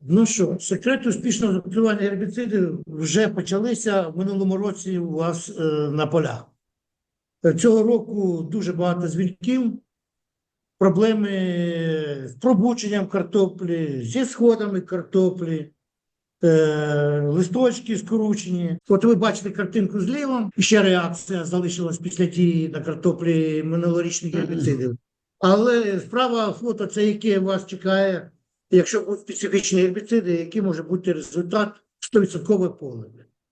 Ну що, секрети успішного застосування гербіцидів вже почалися в минулому році у вас е, на полях. Цього року дуже багато дзвінків, проблеми з пробученням картоплі, зі сходами картоплі, е, листочки скручені. От ви бачите картинку зліва, і ще реакція залишилась після дії на картоплі минулорічних гербіцидів. Але справа фото це яке вас чекає, якщо будуть специфічні гербіциди, який може бути результат 100% поле,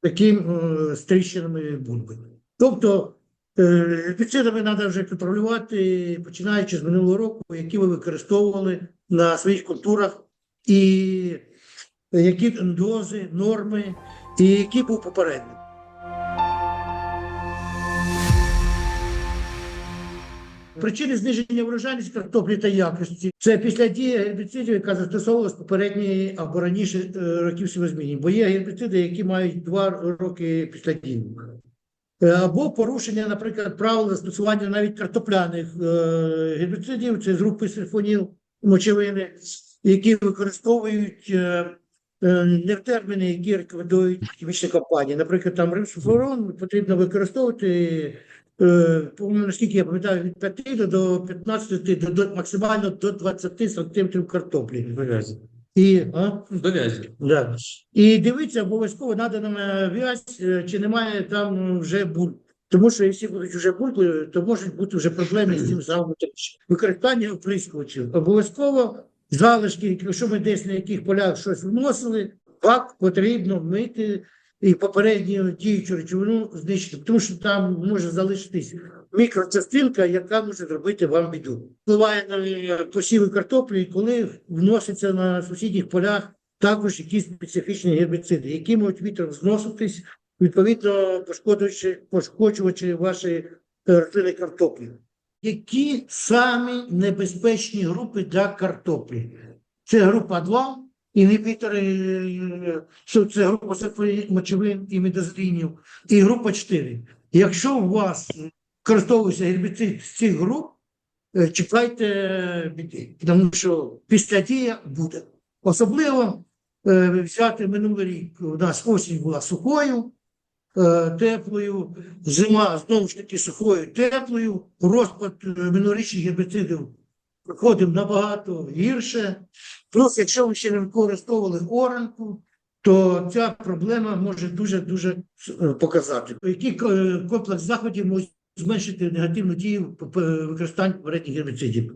таким е, з тріщинами бульби. Тобто е, гербіцидами треба вже контролювати, починаючи з минулого року, які ви використовували на своїх культурах, і які дози, норми, і які був попередник. Причини зниження врожайності картоплі та якості це після дії гербіцидів, яка застосовувалась попередні або раніше е, років сівозміні. Бо є гербіциди, які мають два роки після дії. Е, Або порушення, наприклад, правил застосування навіть картопляних е, гербіцидів, це з групи сульфоніл, мочевини, які використовують не в терміни, які рекомендують хімічні компанії. Наприклад, там римсофлорон потрібно використовувати наскільки я пам'ятаю, від 5 до- до 15, до, до максимально до 20 сантиметрів картоплі. І, а? До вязі. Да. І дивіться, обов'язково надана в'язь, е, чи немає там вже буль. Тому що якщо будуть вже бульби, то можуть бути вже проблеми з цим самим. Використання оприскувачів. Обов'язково залишки, якщо ми десь на яких полях щось вносили, бак потрібно мити і попередню діючу речовину знищити, тому що там може залишитись мікрочастинка, яка може зробити вам біду. Впливає на посіви картоплі, коли вноситься на сусідніх полях також якісь специфічні гербіциди, які можуть вітром зноситись, відповідно пошкоджуючи, пошкоджуючи ваші е, рослини картоплі. Які самі небезпечні групи для картоплі? Це група 2, інгібітори, е, що це група мочевин і медозрінів, і група 4. Якщо у вас використовується гербіцид з цих груп, е, чекайте біди, тому що після дія буде. Особливо е, взяти минулий рік. У нас осінь була сухою, е, теплою, зима знову ж таки сухою, теплою. Розпад е, минулорічних гербіцидів проходив набагато гірше. Плюс, якщо ви ще не використовували оранку, то ця проблема може дуже-дуже е, показати. Який е, комплекс заходів може зменшити негативну дію використання попередніх гербіцидів?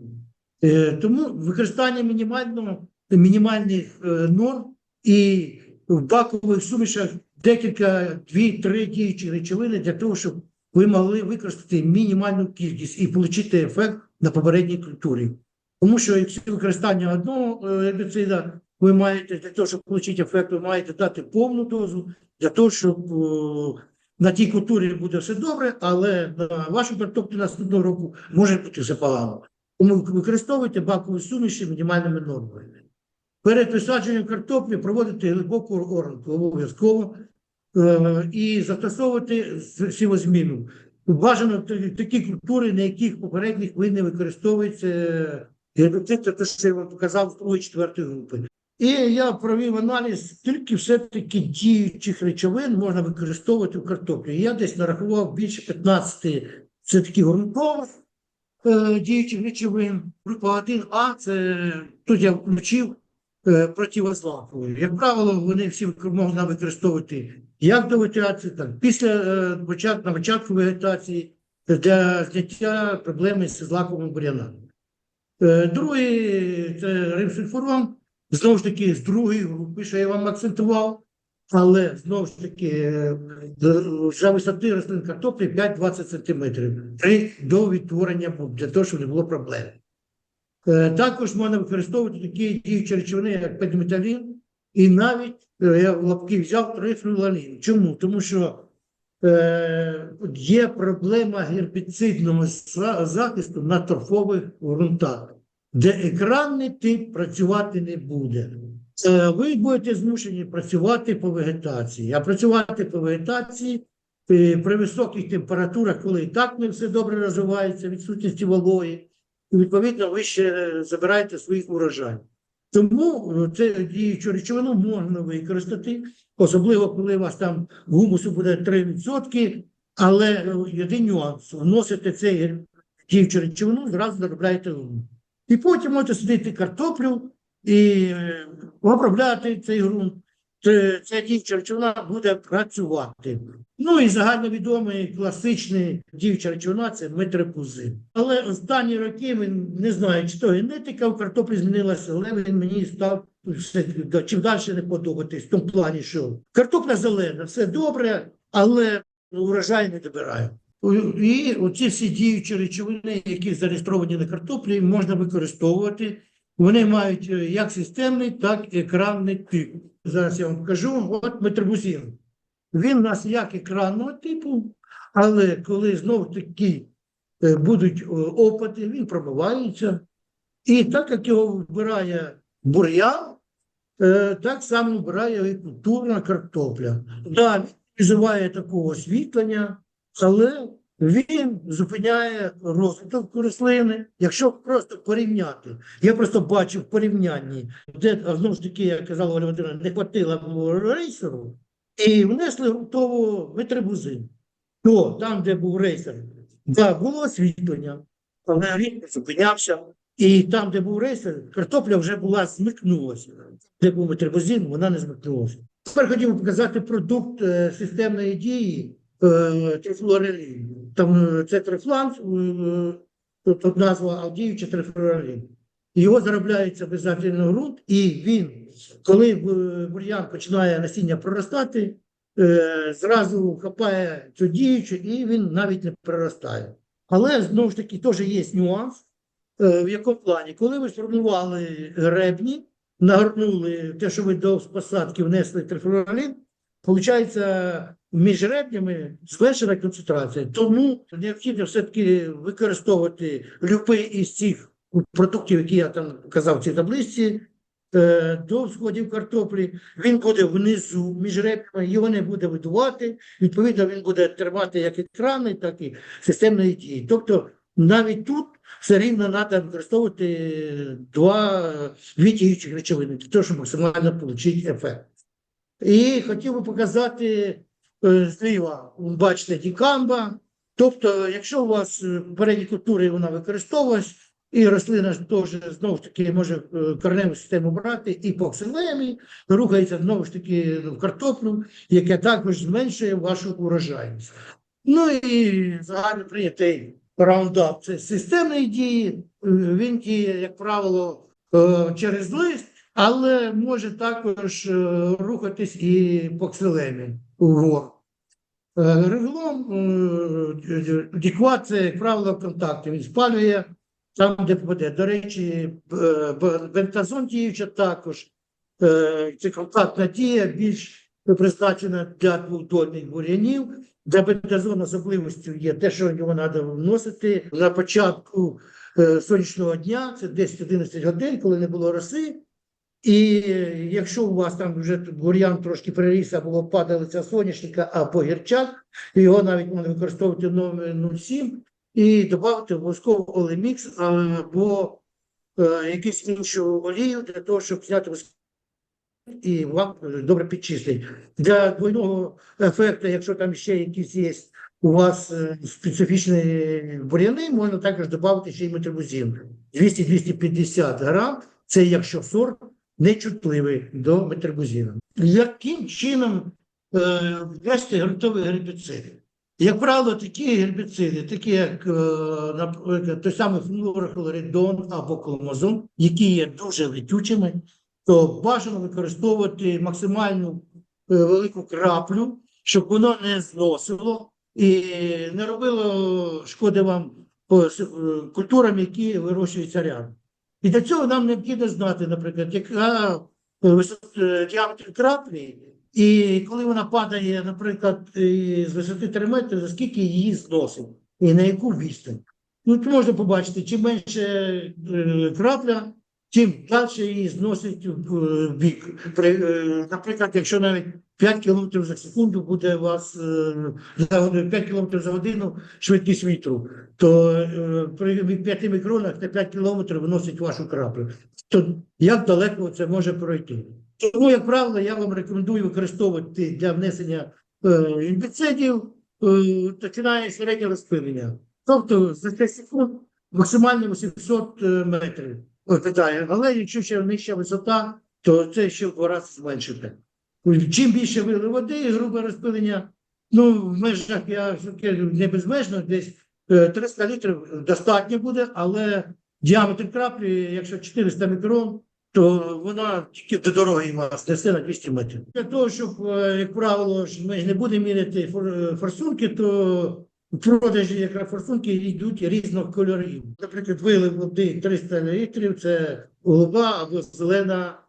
Е, Тому використання мінімального, мінімальних норм і в бакових сумішах декілька, дві-три діючі речовини для того, щоб ви могли використати мінімальну кількість і отримати ефект на попередній культурі. Тому що якщо використання одного е, гербіцида, ви маєте для того, щоб отримати ефект, ви маєте дати повну дозу для того, щоб о, на тій культурі буде все добре, але на вашу картоплю наступного року може бути все. Тому використовуйте бакові суміші мінімальними нормами. Перед висадженням картоплі проводити глибоку оранку обов'язково е, і застосовувати сівозміну. Бажано такі культури, на яких попередніх ви не використовуєте гербіцид, те, що я вам показав з другої четвертої групи. І я провів аналіз, тільки все-таки діючих речовин можна використовувати в картоплі. Я десь нарахував більше 15 все-таки ґрунтових е, діючих речовин. Група 1А, це тут я включив е, противозламкові. Як правило, вони всі можна використовувати як до вегетації, так після е, початку, на початку вегетації для зняття проблеми з злаковими бур'янами. Е, Другий це римсульфурон, знову ж таки, з другої групи, що я вам акцентував, але знову ж таки вже висоти рослин картоплі 5-20 см до відтворення для того, щоб не було проблем. Е, Також можна використовувати такі діючі речовини, як педметалін, і навіть е, я в лапки взяв трифлюлалін. Чому? Тому що е, є проблема гербіцидного захисту на торфових ґрунтах, де екранний тип працювати не буде. Е, ви будете змушені працювати по вегетації, а працювати по вегетації е, при високих температурах, коли і так не все добре розвивається, відсутності вологи, і відповідно ви ще забираєте своїх урожай. Тому е, це діючу речовину можна використати, особливо коли у вас там гумусу буде 3%, але е, єдиний нюанс вносите цей діючу речовину, зразу заробляєте гумус. І потім можете садити картоплю і е, обробляти цей ґрунт. Ця діюча речовина буде працювати. Ну і загальновідомий класичний діюча речовина це метрипузин. Але останні роки він не знаю, чи то генетика в картоплі змінилася, але він мені став все чим далі не подобатись в тому плані, що картопля зелена, все добре, але урожай не добирає. І оці всі діючі речовини, які зареєстровані на картоплі, можна використовувати. Вони мають е, як системний, так і екранний тип. Зараз я вам покажу. От метрибузин. Він у нас як екранного типу, але коли знову таки е, будуть е, опити, він промивається. І так як його вбирає бур'ян, е, так само вбирає і культурна картопля. Да, він визиває такого освітлення, але він зупиняє розвиток рослини. Якщо просто порівняти, я просто бачив в порівнянні, де знову ж таки, як казала Оля не хватило рейсеру, і внесли грунтово витребузин. То там, де був рейсер, да, було освітлення, але він зупинявся. І там, де був рейсер, картопля вже була змикнулася. Де був метрибузин, вона не змикнулася. Тепер хотів показати продукт е, системної дії е. Там це трифланс, е, тут, назва а діюча трифлуорелін. Його заробляється обов'язково ґрунт, і він, коли е, бур'ян починає насіння проростати, е, зразу хапає цю діючу, і він навіть не проростає. Але знову ж таки теж є нюанс. Е, В якому плані? Коли ви сформували гребні, нагорнули те, що ви до посадки внесли трифлоралін, виходить, між гребнями зменшена концентрація. Тому необхідно все-таки використовувати будь-який із цих продуктів, які я там казав в цій таблиці, е, до сходів картоплі. Він буде внизу між гребнями, його не буде видувати. Відповідно, він буде тримати як екранний, так і системної дії. Тобто навіть тут все рівно треба використовувати два дві речовини для того, щоб максимально отримати ефект. І хотів би показати зліва, бачите, дікамба. Тобто, якщо у вас е, передні культури вона використовувалась, і рослина теж знову ж таки може е, кореневу систему брати і по ксилемі, рухається знову ж таки в картоплю, яке також зменшує вашу урожайність. Ну і загально прийнятий раундап це системної дії. Е, Він діє, як правило, е, через лист, але може також е, рухатись і по ксилемі угору. Е, Реглом е, це, як правило, контакти. Він спалює там, де попаде. До речі, бентазон діюча також. Це контактна дія більш призначена для двохдольних бур'янів. Для бентазону особливістю є те, що його треба вносити на початку сонячного дня, це 10-11 годин, коли не було роси. І е, якщо у вас там вже бур'ян трошки переріс, або падалиця соняшника або гірчак, його навіть можна використовувати номер 07 і додати обов'язково олемікс або е, якусь іншу олію для того, щоб зняти і вам е, добре підчистить. Для двойного ефекту, якщо там ще якісь є у вас е, специфічні бур'яни, можна також додати ще й метрибузин. 200-250 грам, це якщо сорт нечутливий до метрибузину. Яким чином е, ввести ґрунтові гербіциди? Як правило, такі гербіциди, такі як е, наприклад, той самий флуорохлоридон або коломазон, які є дуже летючими, то бажано використовувати максимальну е, велику краплю, щоб воно не зносило і не робило шкоди вам е, культурам, які вирощуються рядом. І для цього нам необхідно знати, наприклад, яка е, е, діаметр краплі, і коли вона падає, наприклад, е, з висоти 3 метри, за скільки її зносить, і на яку відстань. Тут можна побачити, чим менше крапля, тим далі її зносить е, бік. Е, наприклад, якщо навіть 5 км за секунду буде у вас е, за годину, 5 км за годину швидкість вітру, то е, при 5 мікронах на 5 км виносить вашу краплю. То як далеко це може пройти? Тому, як правило, я вам рекомендую використовувати для внесення е, інбіцидів, е, починає середнє розпилення. Тобто за 5 секунд максимально 800 метрів. Питає, але якщо ще нижча висота, то це ще в два рази зменшити. Чим більше вили води, і грубе розпилення, ну в межах я не безмежно, десь е, 300 літрів достатньо буде, але діаметр краплі, якщо 400 мікрон, то вона тільки до дороги вас несе на 200 метрів. Для того, щоб, е, як правило, ми не будемо міряти форсунки, то у продажі якраз форсунки йдуть різних кольорів. Наприклад, вилив води 300 літрів це голуба або зелена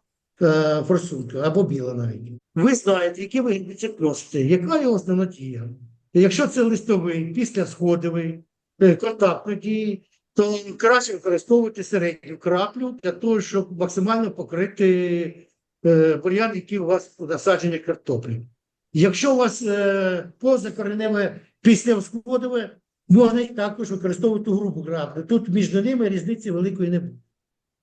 е, форсунка, або біла навіть. Ви знаєте, який ви гербіцид носите, яка його основна дія. Якщо це листовий, післясходовий, е, контактної дії, то краще використовувати середню краплю для того, щоб максимально покрити е, бур'ян, який у вас у насадженні картоплі. Якщо у вас е, позакореневе післясходове, можна також використовувати грубу краплю. Тут між ними різниці великої не буде.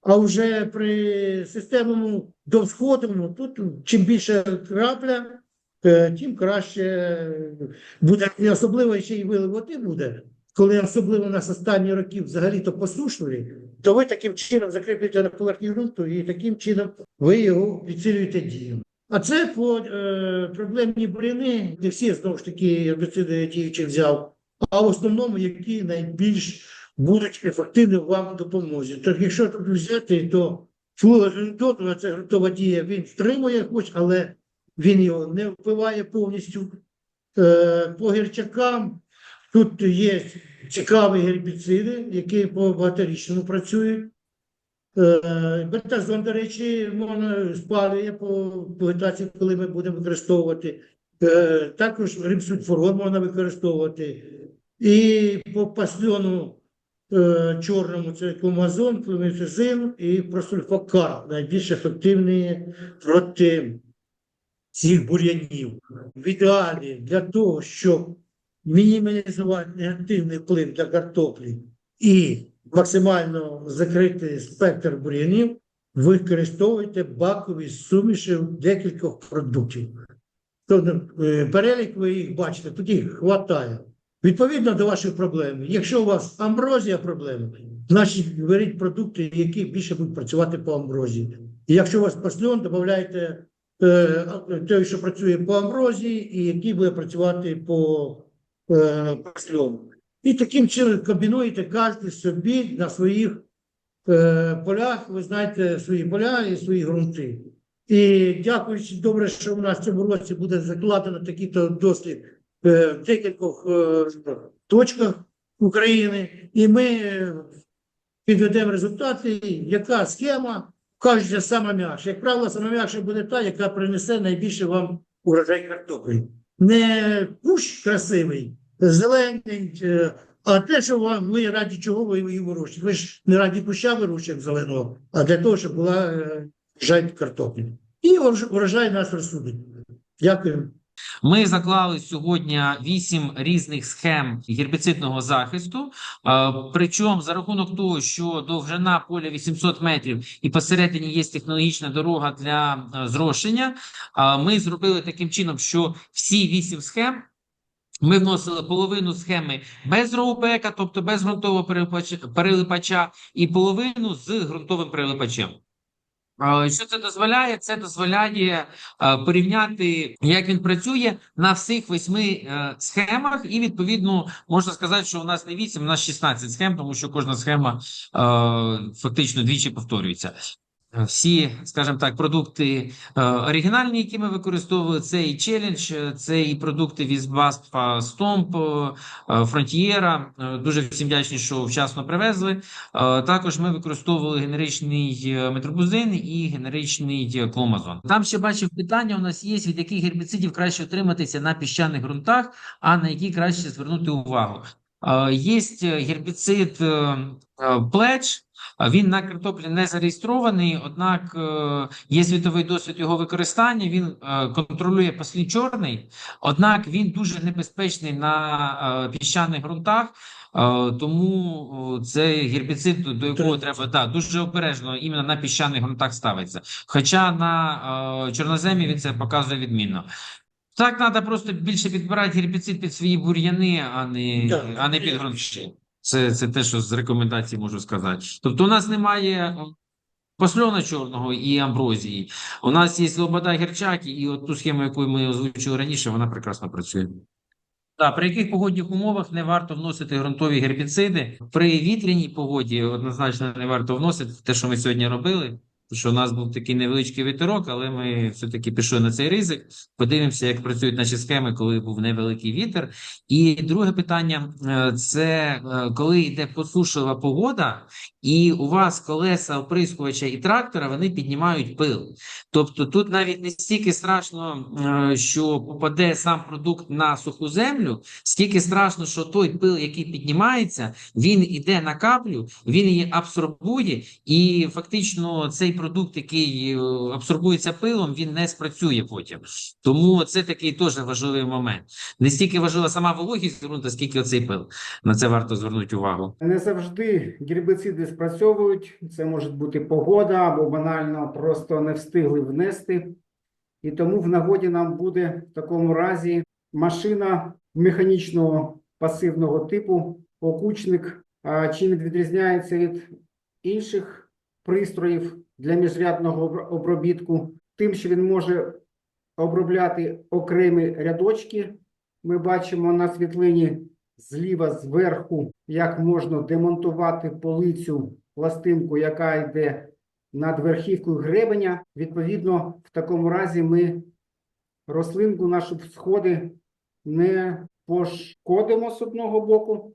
А вже при системному довсходовому, тут чим більше крапля, е, тим краще буде. І особливо ще й вилив води буде. Коли особливо у нас останні роки взагалі-то посушливі, то ви таким чином закріплюєте на поверхні ґрунту і таким чином ви його підсилюєте дію. А це по е, проблемні буряни, не всі знову ж таки гербіциди діючі взяв, а в основному, які найбільш будуть ефективні вам в допомозі. Тобто, якщо тут взяти, то флуорогенітон, це ґрунтова дія, він втримує хоч, але він його не впливає повністю. Е, по гірчакам тут є цікаві гербіциди, які по багаторічному працюють. Е, Бетазон, до речі, можна спалює по вегетації, коли ми будемо використовувати. Е, Також римсульфурон можна використовувати. І по пасльону е, чорному це кломазон, кломіцизин і просульфокар, найбільш ефективні проти цих бур'янів. В ідеалі для того, щоб мінімізувати негативний вплив для картоплі і максимально закрити спектр бур'янів, ви використовуєте бакові суміші декількох продуктів. Тобто перелік ви їх бачите, тут їх вистачає. Відповідно до ваших проблем. Якщо у вас амброзія проблеми, значить беріть продукти, які більше будуть працювати по амброзії. І якщо у вас пасльон, додавайте е, той, що працює по амброзії, і який буде працювати по е, пасльону. І таким чином комбінуєте кожен собі на своїх е, полях, ви знаєте свої поля і свої ґрунти. І дякуючи добре, що у нас в цьому році буде закладено такий-то дослід е, в декількох е, точках України, і ми підведемо результати, яка схема кажеться сама м'якша. Як правило, сама м'якша буде та, яка принесе найбільше вам урожай картоплі. Не кущ красивий, зелений, е, а те, що вам ви раді чого ви її вирощуєте. Ви ж не раді куща вирощуєте зеленого, а для того, щоб була е, врожай картоплі. І урож- урожай нас розсудить. Дякую. Ми заклали сьогодні вісім різних схем гербіцидного захисту. Е, Причому за рахунок того, що довжина поля 800 метрів і посередині є технологічна дорога для зрошення. Ми зробили таким чином, що всі вісім схем. Ми вносили половину схеми без роупека, тобто без ґрунтового перелипача- і половину з ґрунтовим перелипачем. Що це дозволяє? Це дозволяє порівняти, як він працює на всіх восьми е, схемах, і відповідно можна сказати, що у нас не 8, у нас 16 схем, тому що кожна схема е, фактично двічі повторюється. Е, Всі, скажімо так, продукти е, оригінальні, які ми використовували, це і челендж, це і продукти від Баспа Стомп, Фронтієра. Дуже всім вдячні, що вчасно привезли. Е, Також ми використовували генеричний метробузин і генеричний кломазон. Там ще бачив питання. У нас є від яких гербіцидів краще отриматися на піщаних ґрунтах, а на які краще звернути увагу. Є гербіцид плеч. Він на картоплі не зареєстрований, однак е, є світовий досвід його використання. Він е, контролює послід чорний, однак він дуже небезпечний на е, піщаних ґрунтах. Тому це гербіцид, до- якого треба да, дуже обережно іменно на піщаних ґрунтах ставиться. Хоча на чорноземі він це показує відмінно. Так, треба просто більше підбирати гербіцид під свої бур'яни, а не, а не під ґрунти. Це, це те, що з рекомендацій можу сказати. Тобто, у нас немає о, посльона чорного і амброзії. У нас є лобода Герчак, і от ту схему, яку ми озвучили раніше, вона прекрасно працює. Так, при яких погодних умовах не варто вносити ґрунтові гербіциди? При вітряній погоді однозначно не варто вносити те, що ми сьогодні робили. Що у нас був такий невеличкий вітерок, але ми все-таки пішли на цей ризик. Подивимося, як працюють наші схеми, коли був невеликий вітер. І друге питання е, це е, коли йде посушлива погода, і у вас колеса оприскувача і трактора вони піднімають пил. Тобто тут навіть не стільки страшно, е, що попаде сам продукт на суху землю, стільки страшно, що той пил, який піднімається, він іде на каплю, він її абсорбує, і фактично цей продукт, який е, абсорбується пилом, він не спрацює потім. Тому це такий теж важливий момент. Не стільки важлива сама вологість ґрунту, скільки оцей пил. На це варто звернути увагу. Не завжди гербіциди спрацьовують. Це може бути погода або банально просто не встигли внести. І тому в нагоді нам буде в такому разі машина механічного пасивного типу, окучник. Чим відрізняється від інших пристроїв для міжрядного обробітку, тим, що він може обробляти окремі рядочки. Ми бачимо на світлині зліва зверху, як можна демонтувати полицю пластинку, яка йде над верхівкою гребеня. Відповідно, в такому разі ми рослинку нашу сходи не пошкодимо з одного боку,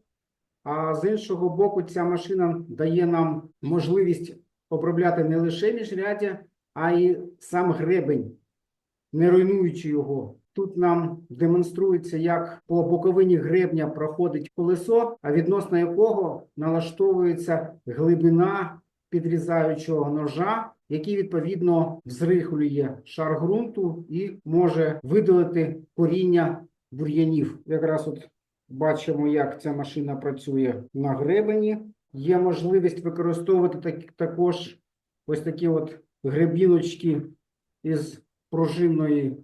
а з іншого боку, ця машина дає нам можливість обробляти не лише міжряддя, а й сам гребень не руйнуючи його. Тут нам демонструється, як по боковині гребня проходить колесо, а відносно якого налаштовується глибина підрізаючого ножа, який відповідно взрихлює шар ґрунту і може видалити коріння бур'янів. Якраз от бачимо, як ця машина працює на гребені. Є можливість використовувати так, також ось такі от гребіночки із пружинної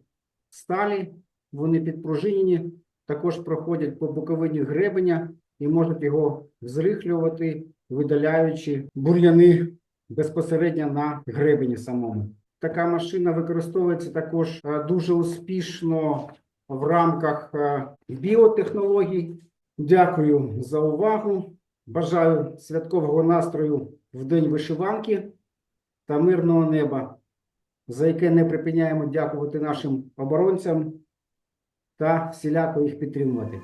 сталі, вони підпружинені, також проходять по боковині гребеня і можуть його взрихлювати, видаляючи бур'яни безпосередньо на гребені самому. Така машина використовується також е, дуже успішно в рамках е, біотехнологій. Дякую за увагу. Бажаю святкового настрою в день вишиванки та мирного неба за яке не припиняємо дякувати нашим оборонцям та всіляко їх підтримувати.